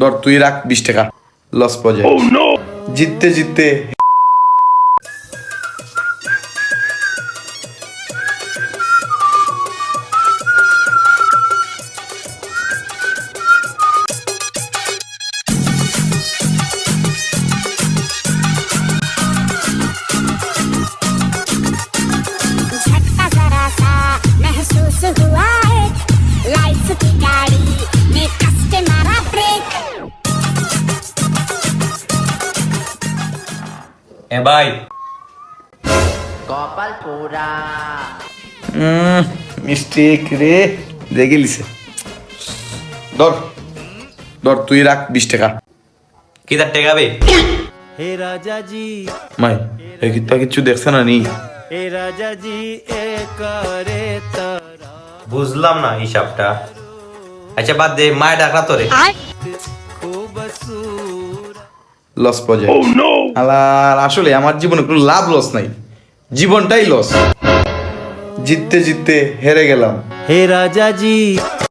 ধর তুই রাখ বিশ টাকা লস পর্যায়ে জিততে জিততে झटका जरा सा महसूस हुआ है लाइफ की गाड़ी এ ভাই কপাল মিস্টেক রে দেখে রাখ কি হে রাজা জি মাই কিছু দেখছে না নি? হে রাজা জি এ করে তারা। বুঝলাম না হিসাবটা আচ্ছা বাদ দে মায় ডাকা তোরে। খুব সুর লস প্রজেক্ট আর আসলে আমার জীবনে কোনো লাভ লস নাই। জীবনটাই লস জিততে জিততে হেরে গেলাম। হে রাজাজি